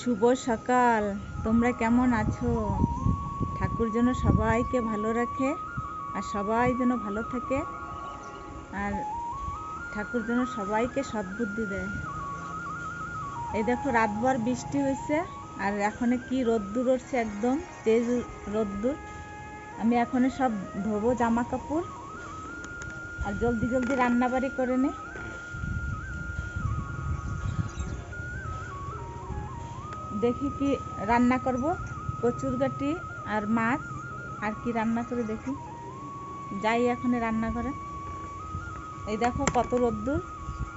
শুভ সকাল। তোমরা কেমন আছো? ঠাকুর যেন সবাইকে ভালো রাখে আর সবাই যেন ভালো থাকে আর ঠাকুর যেন সবাইকে সদ্বুদ্ধি দেয়। এই দেখো, রাতভর বৃষ্টি হয়েছে আর এখন কি রোদ্দুর উঠছে একদম, তেজ রোদ্দুর। আমি এখন সব ধোবো জামা কাপড় আর জলদি জলদি রান্নাবাড়ি করে নে। দেখি কি রান্না করব। কচুর গাটি আর মাছ, আর কি রান্না করে দেখি। যাই এখন রান্না করে। এই দেখো কত রোদ্দুর।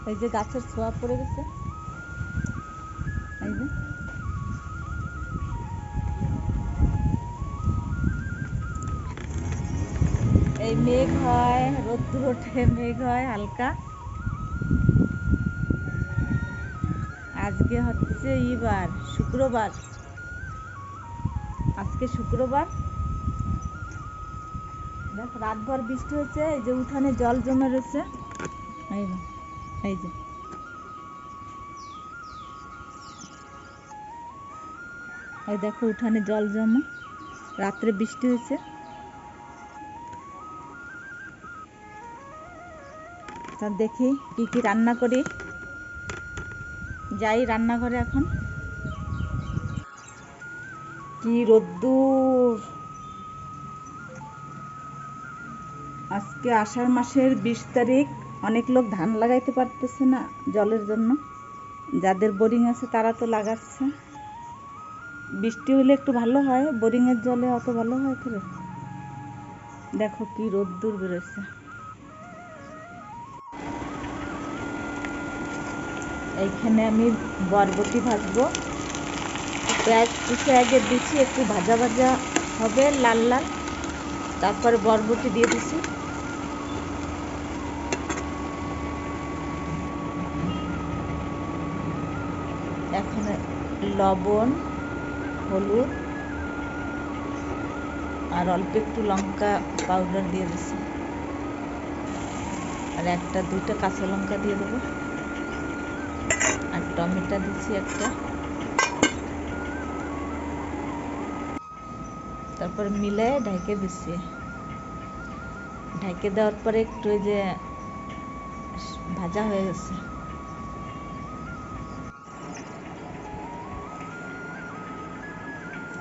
এই যে গাছের ছোঁয়া পড়ে গেছে। এই যে। এই মেঘ হয়, রোদ্দুর ওঠে, মেঘ হয়, হালকা। আজকে হচ্ছে ইবার শুক্রবার। আজকে শুক্রবার। দেখ, রাতভর বৃষ্টি হচ্ছে, এই যে উঠানে জল জমে রয়েছে। এই এই যে। এই দেখো, উঠানে জল জমা, রাত্রে বৃষ্টি হয়েছে। দেখি কি কি রান্না করি। যাই রান্নাঘরে এখন। কি রোদ্দুর। আজকে আষাঢ় মাসের বিশ তারিখ, অনেক লোক ধান লাগাইতে পারতেছে না জলের জন্য। যাদের বোরিং আছে তারা তো লাগাচ্ছে। বৃষ্টি হলে একটু ভালো হয়, বোরিংয়ের জলে অত ভালো হয় তো দেখো কি রোদ্দুর বেরোচ্ছে এইখানে আমি বরবটি ভাজবো। পেঁয়াজ কুচে আগে দিচ্ছি, একটু ভাজা ভাজা হবে, লাল লাল। তারপর বরবটি দিয়ে দিচ্ছি। এখন লবণ, হলুদ, আর অল্প একটু লঙ্কা পাউডার দিয়ে দিচ্ছি। আর একটা, দুইটা কাঁচা লঙ্কা দিয়ে দেবো। টমেটো দিচ্ছি একটা। তারপর মিলে ঢেকে দিচ্ছি। ঢেকে দেওয়ার পরে একটু যে ভাজা হয়ে গেছে।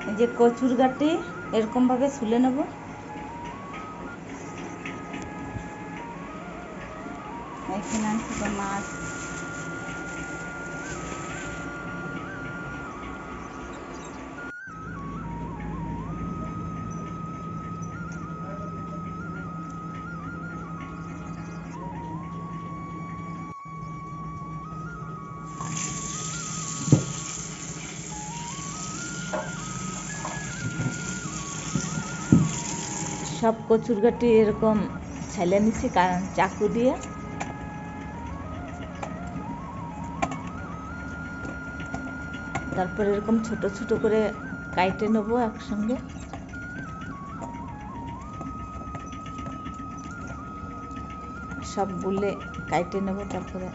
এই যে কচুর গাটি এরকম ভাবে ছুলে নেব। এখানে মাছ। সব কচুর গাটি এরকম ছেলে নিছি, কারণ চাকু দিয়ে। তারপর এরকম ছোট ছোট করে কাইটে নেব একসঙ্গে। সব বুলে কাইটে নেব তারপরে।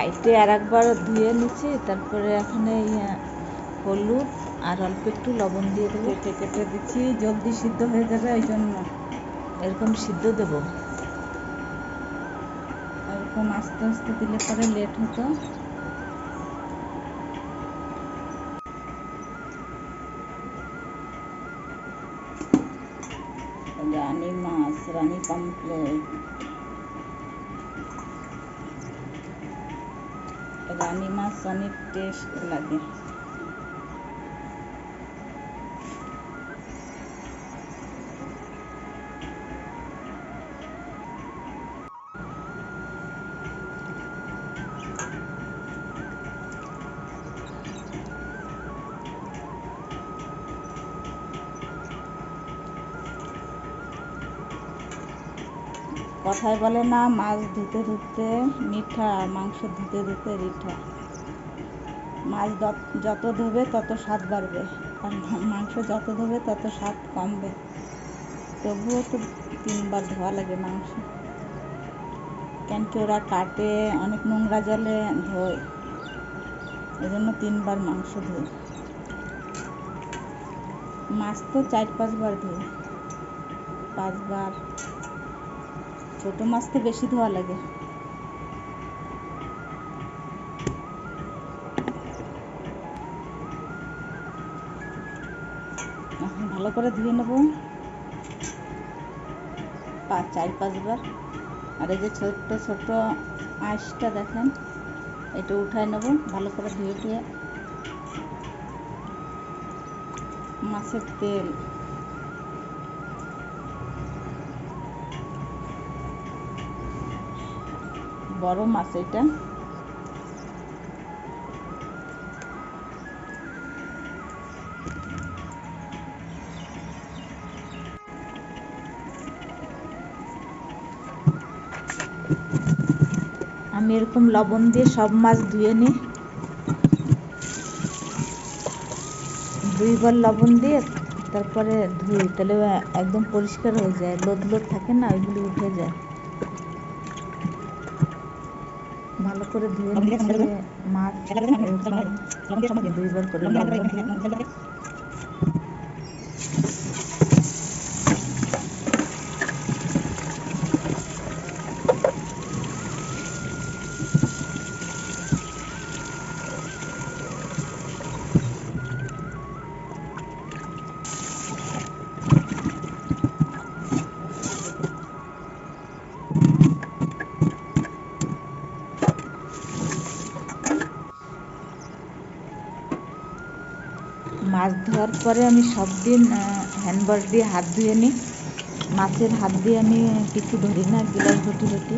কাইটে আর একবার ধুয়ে নিচ্ছি তারপরে এখানে হলুদ আর অল্প একটু লবণ দিয়ে দেবো। কেটে কেটে দিচ্ছি জলদি সিদ্ধ হয়ে যাবে ওই জন্য। এরকম সিদ্ধ দেবো। এরকম আস্তে আস্তে দিলে পরে লেট হতো। রানী মাছ রানী পাম্পলেট। রানী মাছ অনেক টেস্ট কথায় বলে না, মাছ ধুতে ধুতে মিঠা আর মাংস ধুতে ধুতে রিঠা মাছ যত ধুবে তত স্বাদ বাড়বে আর মাংস যত ধুবে তত স্বাদ কমবে। তবুও তো তিনবার ধোয়া লাগে মাংস। কেন কি ওরা কাটে, অনেক নোংরা জলে ধোয় এই জন্য তিনবার মাংস ধোয় মাছ তো চার পাঁচবার ধোয় পাঁচবার ছোটো মাছ তো বেশি ধোয়া লাগে। ভালো করে ধুয়ে নেব। পাঁচ, চার, পাঁচবার। আর এই যে ছোট্ট ছোট্ট আঁশটা দেখেন, এটা উঠায় নেব, ভালো করে ধুয়ে ধুয়ে মাছের তেল। বড় মাছ এটা। আমি এরকম লবণ দিয়ে সব মাছ ধুয়ে নিই। দুইবার লবণ দিয়ে তারপরে ধুই, তাহলে একদম পরিষ্কার হয়ে যায়, লোদ লোদ থাকে না, ওইগুলি উঠে যায়। ভালো করে ধুয়ে নিচ্ছে মাছ এরকম দুইবার করে লবণ দিয়ে মাছ ধোয়ার পরে আমি সব দিন হ্যান্ডওয়াশ দিয়ে হাত ধুয়ে নিই। মাছের হাত দিয়ে আমি কিছু ধরি না, গিলাস ঘটি ঘটি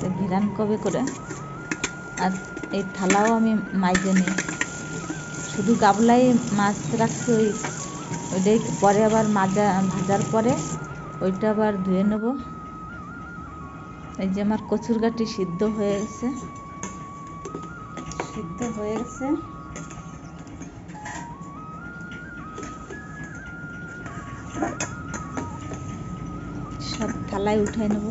তো ঘিরান কবে করে? আর এই থালাও আমি মাইজে নিই। শুধু গাবলাই মাছ রাখছি, ওই, ওইটাই পরে আবার মাজা, ভাজার পরে ওইটা আবার ধুয়ে নেব। এই যে আমার কচুর গাটি সিদ্ধ হয়ে গেছে। সিদ্ধ হয়ে গেছে। থালায় উঠাই নেব।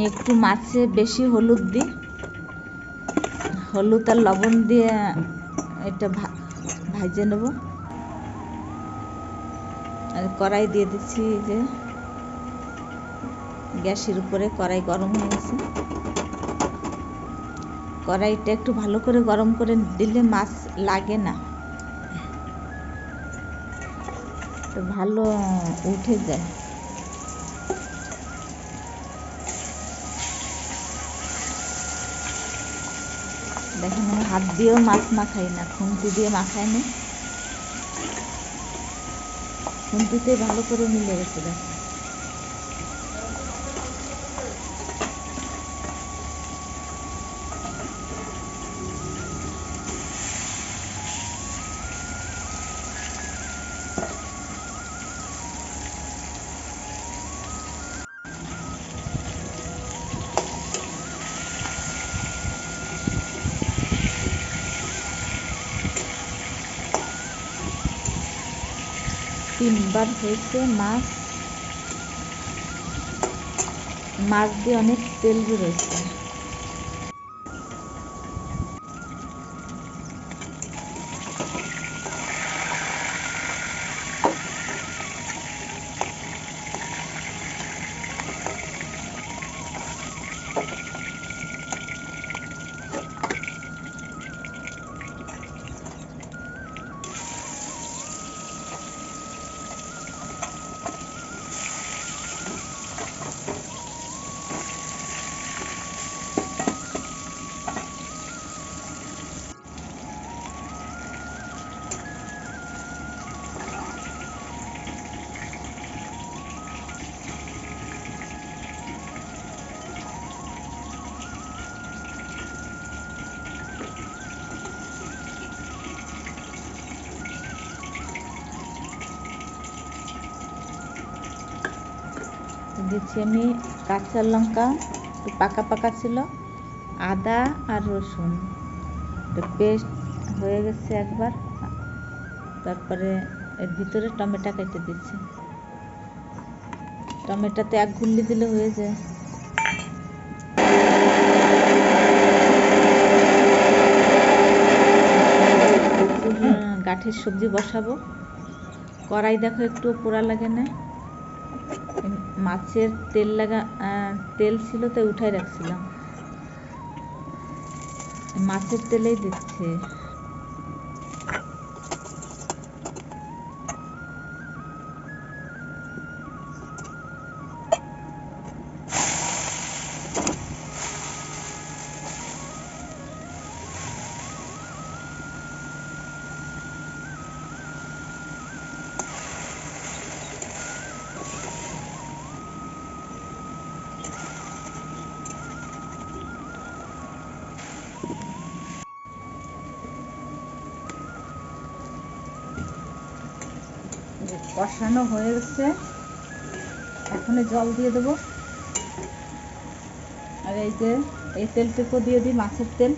আমি একটু মাছে বেশি হলুদ দিই। হলুদ আর লবণ দিয়ে এটা ভাজে নেব। আর কড়াই দিয়ে দিচ্ছি যে, গ্যাসের উপরে কড়াই গরম হয়ে গেছে। কড়াইটা একটু ভালো করে গরম করে দিলে মাছ লাগে না। তো ভালো উঠে যায়। দেখেন, আমি হাত দিয়েও মাছ মাখাই না, খুন্তি দিয়ে মাখাই না। খুন্তিতে ভালো করে মিলে গেছে, দেখেন। তিনবার হয়েছে মাছ মাছ দিয়ে অনেক তেল বেরোচ্ছে দিচ্ছি আমি কাঁচা লঙ্কা, একটু পাকা পাকা ছিল, আদা আর রসুন। পেস্ট হয়ে গেছে একবার। তারপরে এর ভিতরে টমেটো কেটে দিচ্ছি। টমেটোতে এক গুল্লি দিলে হয়ে যায়। গাঠের সবজি বসাবো। কড়াই দেখো একটু পোড়া লাগে না। মাছের তেল লাগা তেল ছিল তাই উঠাই রাখছিলাম। মাছের তেলেই দিচ্ছে। কষানো হয়ে গেছে। এখন জল দিয়ে দেবো। আর এই যে এই তেলটুকু দিয়ে দিই মাছের তেল।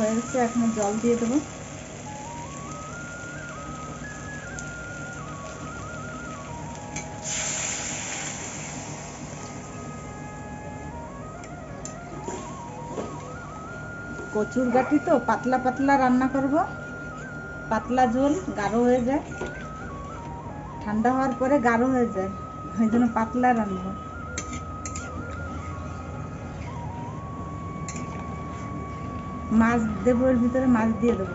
হয়ে গেছে, এখন জল দিয়ে দেবো। কচুর গাঠি তো, পাতলা পাতলা রান্না করব। পাতলা ঝোল, গাঢ় হয়ে যায়। ঠান্ডা হওয়ার পরে গাঢ় হয়ে যায়, ওই জন্য পাতলা রান্না। মাছ দেবো এর ভিতরে মাছ দিয়ে দেবো।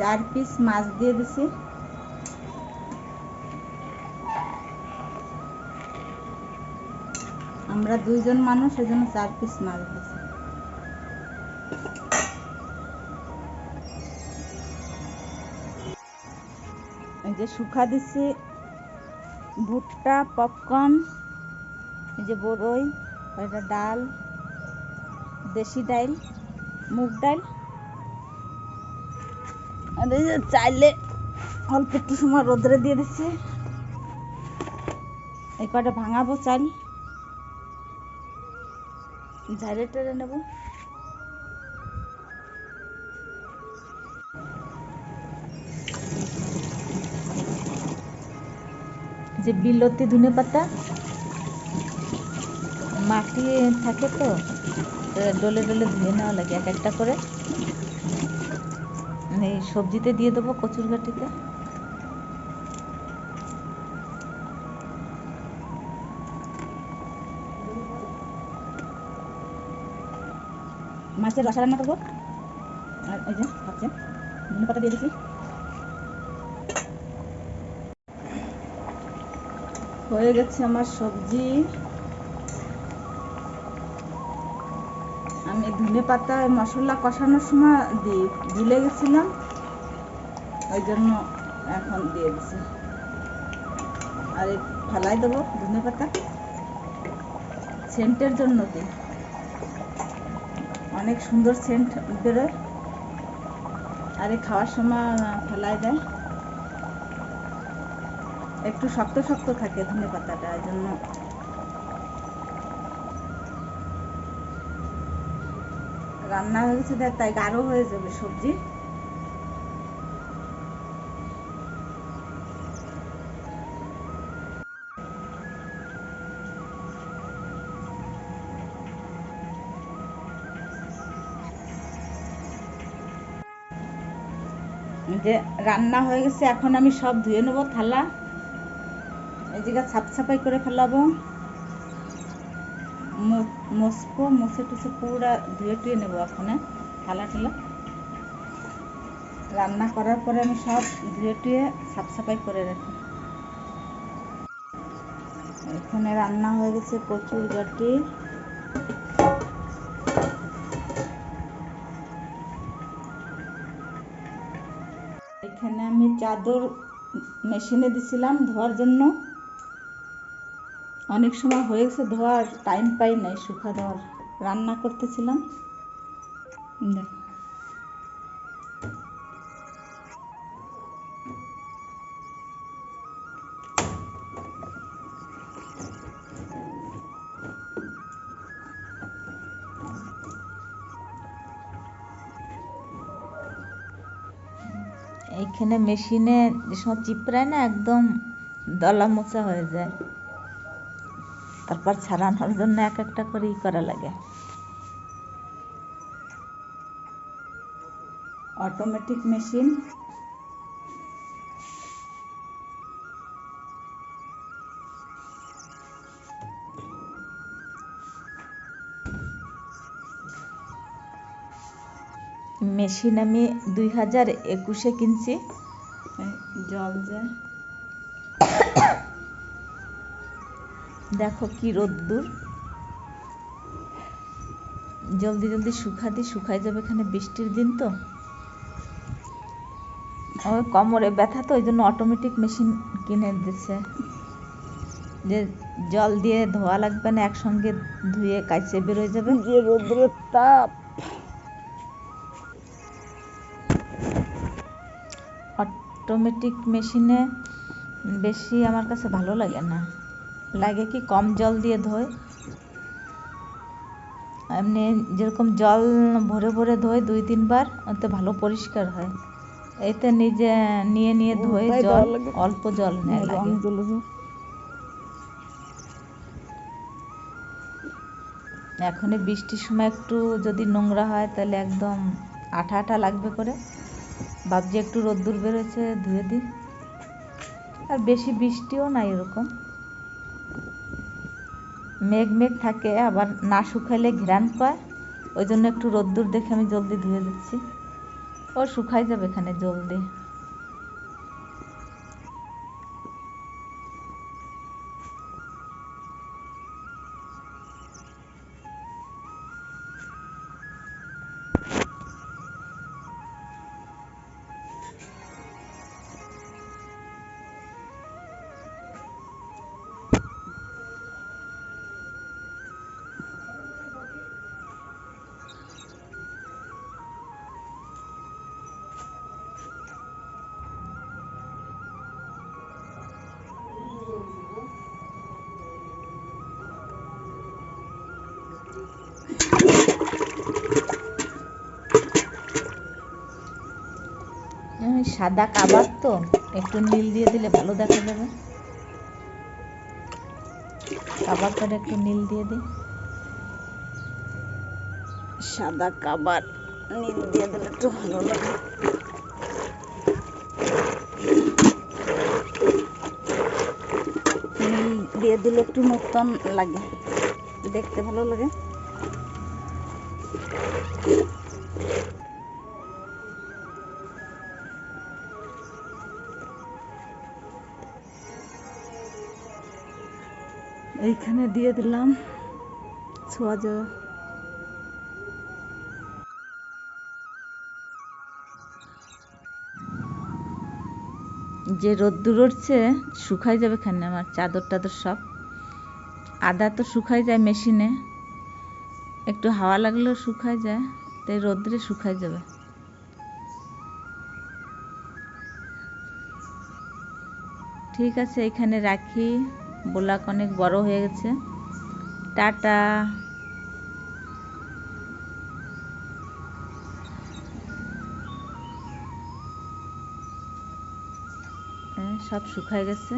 চার পিস মাছ দিয়ে দিছি। আমরা দুইজন মানুষ সেজন্য চার পিস মাছ দিছি। এই যে শুকা দিছি, ভুট্টা পপকর্ন এই যে বড়ই এটা ডাল, দেশি ডাল মুগ যে চাইলে অল্প একটু সময় রোদ্রে দিয়ে দিচ্ছি। এই কটা ভাঙাবো চাল? ঝাড়ে টেরে নেব। যে বিলতি ধনে পাতা মাটি থাকে তো ডলে ডলে ধুয়ে নেওয়া লাগে এক একটা করে। মানে এই সবজিতে দিয়ে দেবো কচুর গাঠিতে মাছের রসা রান্না করব। আর ওই যে ভাবছে ধনে পাতা দিয়ে দিচ্ছি। হয়ে গেছে আমার সবজি। ধনে পাতা মশলা কষানোর সময় দিই। ভুলে গেছিলাম, ওই জন্য এখন দিয়ে দিছি। আর ফেলাই দেবো ধনে পাতা। সেন্টের জন্য দিই। অনেক সুন্দর সেন্ট বেরোয়। আর খাওয়ার সময় ফেলাই দেয়। একটু শক্ত শক্ত থাকে ধনে পাতাটা জন্য রান্না হয়ে গেছে দেখ, তাই গাঢ় হয়ে যাবে সবজি। যে রান্না হয়ে গেছে, এখন আমি সব ধুয়ে নেব থালা। এই জায়গা সাফ সাফাই করে ফেলাবো। মু- মুছবো মুছে টুছে পুরা ধুয়ে টুয়ে নেব এখন থালা টালা রান্না করার পরে আমি সব ধুয়ে টুয়ে সাফ সাফাই করে রাখি। এখানে রান্না হয়ে গেছে কচুর গাটি এখানে আমি চাদর মেশিনে দিছিলাম ধোয়ার জন্য। অনেক সময় হয়েছে ধোয়ার টাইম পাই নাই, শুকা দেওয়ার। রান্না করতেছিলাম। এইখানে মেশিনে যে চিপড়ায় না, একদম দলা মোচা হয়ে যায়। তারপর ছাড়ানোর জন্য এক একটা করে ই করা লাগে। অটোমেটিক মেশিন মেশিন আমি দুই হাজার একুশে কিনছি। জল যায় দেখো কি রোদ্দুর। জলদি জলদি শুকা দিই শুকাই যাবে এখানে বৃষ্টির দিন তো। ওই কোমরে ব্যথা তো ওই জন্য অটোমেটিক মেশিন কিনে দিচ্ছে যে জল দিয়ে ধোয়া লাগবে না একসঙ্গে ধুয়ে কাইচে বেরোয় যাবে। যে রোদ্রের তাপ। অটোমেটিক মেশিনে বেশি আমার কাছে ভালো লাগে না। লাগে কি কম জল দিয়ে ধোয়? এমনি যেরকম জল ভরে ভরে ধোয় দুই তিনবার ওতে ভালো পরিষ্কার হয়। এতে নিজে নিয়ে নিয়ে ধোয় জল অল্প জল নেয় লাগে। জ্বলে যায়। এখন বৃষ্টির সময় একটু যদি নোংরা হয় তাহলে একদম আঠা আঠা লাগবে করে। ভাবছি একটু রোদ্দুর বেরোচ্ছে ধুয়ে দিই। আর বেশি বৃষ্টিও নাই এরকম। মেঘ মেঘ থাকে, আবার না শুকাইলে ঘ্রাণ পায়। ওই জন্য একটু রোদ্দুর দেখে আমি জলদি ধুয়ে দিচ্ছি। ও শুকাই যাবে এখানে জলদি। ওই সাদা কাবাব তো, একটু নীল দিয়ে দিলে ভালো দেখা যাবে। কাবাবটা একটু নীল দিয়ে দিই। সাদা কাবার নীল দিয়ে দিলে একটু ভালো লাগে। দিয়ে দিলে একটু নতুন লাগে, দেখতে ভালো লাগে। এইখানে দিয়ে দিলাম ছোঁয়া যাওয়া যে রোদ্দুর উঠছে শুকাই যাবে খানে আমার চাদর টাদর সব। আদা তো শুকাই যায় মেশিনে। একটু হাওয়া লাগলেও শুকাই যায়, তাই রোদ্রে শুকাই যাবে। ঠিক আছে, এখানে রাখি। বোলাক অনেক বড় হয়ে গেছে। টাটা। হ্যাঁ, সব শুকায় গেছে।